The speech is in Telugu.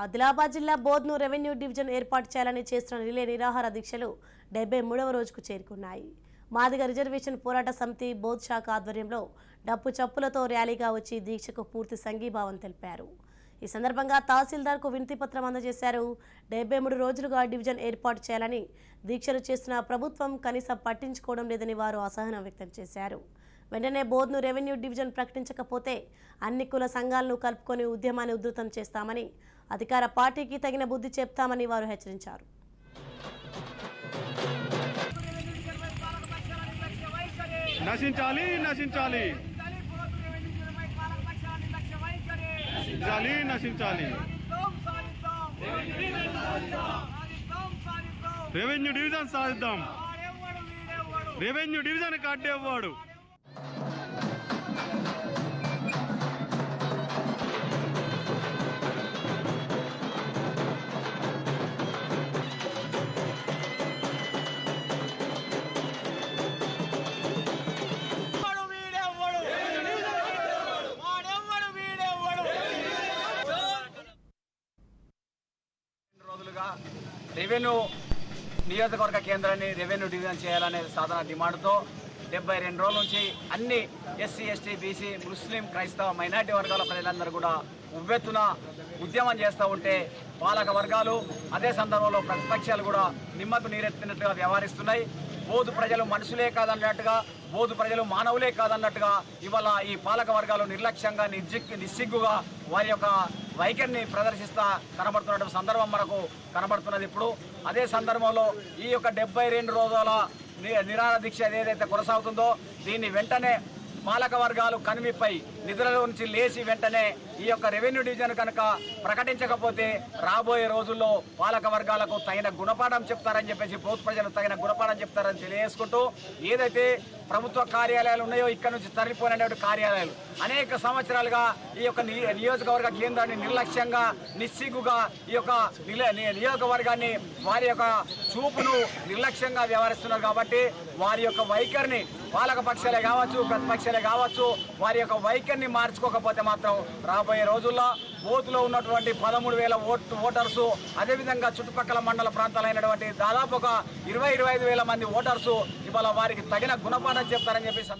ఆదిలాబాద్ జిల్లా బోధ్ను రెవెన్యూ డివిజన్ ఏర్పాటు చేయాలని చేస్తున్న రిలే నిరాహార దీక్షలు డెబ్బై మూడవ రోజుకు చేరుకున్నాయి. మాదిగ రిజర్వేషన్ పోరాట సమితి బోధ్ శాఖ ఆధ్వర్యంలో డప్పు చప్పులతో ర్యాలీగా వచ్చి దీక్షకు పూర్తి సంఘీభావం తెలిపారు. ఈ సందర్భంగా తహసీల్దార్కు వినతి పత్రం అందజేశారు. డెబ్బై మూడు రోజులుగా డివిజన్ ఏర్పాటు చేయాలని దీక్షలు చేస్తున్న ప్రభుత్వం కనీసం పట్టించుకోవడం లేదని వారు అసహనం వ్యక్తం చేశారు. వెంటనే బోర్డును రెవెన్యూ డివిజన్ ప్రకటించకపోతే అన్ని కుల సంఘాలను కలుపుకొని ఉద్యమాన్ని ఉధృతం చేస్తామని అధికార పార్టీకి తగిన బుద్ధి చెప్తామని వారు హెచ్చరించారు. నశించాలి నశించాలి. నశించాలి నశించాలి. రెవెన్యూ డివిజన్ సాధిద్దాం. రెవెన్యూ డివిజన్ కట్టేవాడు రెవెన్యూ నియోజకవర్గ కేంద్రాన్ని రెవెన్యూ డివిజన్ చేయాలనే సాధన డిమాండ్తో డెబ్బై రెండు రోజుల నుంచి అన్ని ఎస్సీ ఎస్టీ బీసీ ముస్లిం క్రైస్తవ మైనార్టీ వర్గాల ప్రజలందరూ కూడా ఉవ్వెత్తున ఉద్యమం చేస్తూ ఉంటే పాలక వర్గాలు అదే సందర్భంలో ప్రతిపక్షాలు కూడా నిమ్మకు నీరెత్తినట్టుగా వ్యవహరిస్తున్నాయి. బోధు ప్రజలు మనుషులే కాదన్నట్టుగా బోధు ప్రజలు మానవులే కాదన్నట్టుగా ఇవాళ ఈ పాలక వర్గాలు నిర్లక్ష్యంగా నిర్జిక్ నిస్సిగ్గుగా వారి యొక్క వైఖరిని ప్రదర్శిస్తా కనబడుతున్న సందర్భం మనకు కనబడుతున్నది ఇప్పుడు. అదే సందర్భంలో ఈ యొక్క డెబ్బై రెండు రోజుల నిరాహార దీక్ష ఏదైతే కొనసాగుతుందో దీన్ని వెంటనే పాలక వర్గాలు కనుమిపై నిధులలో నుంచి లేచి వెంటనే ఈ యొక్క రెవెన్యూ డివిజన్ కనుక ప్రకటించకపోతే రాబోయే రోజుల్లో పాలక వర్గాలకు తగిన గుణపాఠం చెప్తారని చెప్పేసి బోత్ ప్రజలు తగిన గుణపాఠం చెప్తారని తెలియజేసుకుంటూ ఏదైతే ప్రభుత్వ కార్యాలయాలు ఉన్నాయో ఇక్కడ నుంచి తరలిపోయినటువంటి కార్యాలయాలు అనేక సంవత్సరాలుగా ఈ యొక్క ని- నియోజకవర్గ కేంద్రాన్ని నిర్లక్ష్యంగా నిస్సిగ్గుగా ఈ యొక్క నియోజకవర్గాన్ని వారి యొక్క చూపును నిర్లక్ష్యంగా వ్యవహరిస్తున్నారు కాబట్టి వారి యొక్క వైఖరిని పాలక పక్షాలే కావచ్చు ప్రతిపక్షాలే కావచ్చు వారి యొక్క వైఖరిని మార్చుకోకపోతే మాత్రం రాబోయే రోజుల్లో బూత్లో ఉన్నటువంటి పదమూడు వేల ఓటు ఓటర్సు అదేవిధంగా చుట్టుపక్కల మండల ప్రాంతాలైనటువంటి దాదాపు ఒక ఇరవై ఇరవై ఐదు వేల మంది ఓటర్సు ఇవాళ వారికి తగిన గుణపాఠం చెప్తారని చెప్పేసి